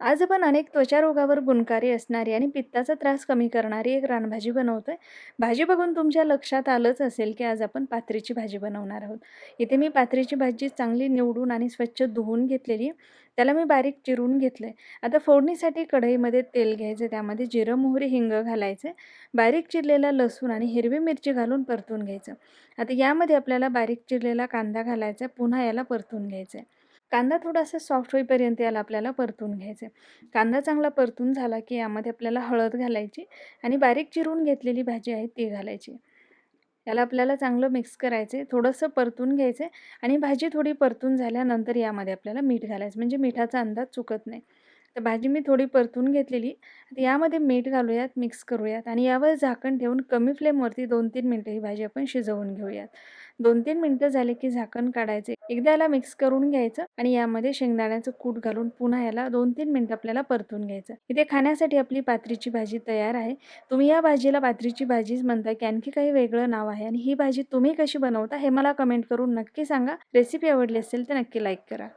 आज आपण अनेक त्वचारोगावर गुणकारी असणारी आणि पित्ताचा त्रास कमी करणारी एक रानभाजी बनवतो आहे भाजी बघून तुमच्या लक्षात आलंच असेल, की आज आपण पात्रीची भाजी बनवणार आहोत. इथे मी पात्रीची भाजी चांगली निवडून आणि स्वच्छ धुवून घेतलेली त्याला मी बारीक चिरून घेतलंय. आता फोडणीसाठी कढईमध्ये तेल घ्यायचं, त्यामध्ये जिरं, मोहरी, हिंग घालायचे. बारीक चिरलेला लसूण आणि हिरवी मिरची घालून परतून घ्यायचं. आता यामध्ये आपल्याला बारीक चिरलेला कांदा घालायचा पुन्हा याला परतून घ्यायचं कांदा थोडासा सॉफ्ट होईपर्यंत याला आपल्याला परतून घ्यायचं आहे कांदा चांगला परतून झाला की यामध्ये आपल्याला हळद घालायची आणि बारीक चिरून घेतलेली भाजी आहे ती घालायची. याला आपल्याला चांगलं मिक्स करायचं आहे थोडंसं परतून घ्यायचं आहे आणि भाजी थोडी परतून झाल्यानंतर यामध्ये आपल्याला मीठ घालायचं. म्हणजे मिठाचा अंदाज चुकत नाही. तर भाजी मी थोडी परतून घेतलेली. आता यामध्ये मीठ घालूयात मिक्स करूयात आणि यावर झाकण ठेवून कमी फ्लेमवरती दोन तीन मिनटं ही भाजी आपण शिजवून घेऊयात. दोन तीन मिनटं झाले की झाकण काढायचे. एकदा याला मिक्स करून घ्यायचं आणि यामध्ये शेंगदाण्याचं कूट घालून पुन्हा याला दोन तीन मिनटं आपल्याला परतून घ्यायचं. इथे खाण्यासाठी आपली पात्रीची भाजी तयार आहे. तुम्ही या भाजीला पात्रीची भाजीच म्हणता की आणखी काही वेगळं नाव आहे आणि ही भाजी तुम्ही कशी बनवता हे मला कमेंट करून नक्की सांगा. रेसिपी आवडली असेल तर नक्की लाईक करा.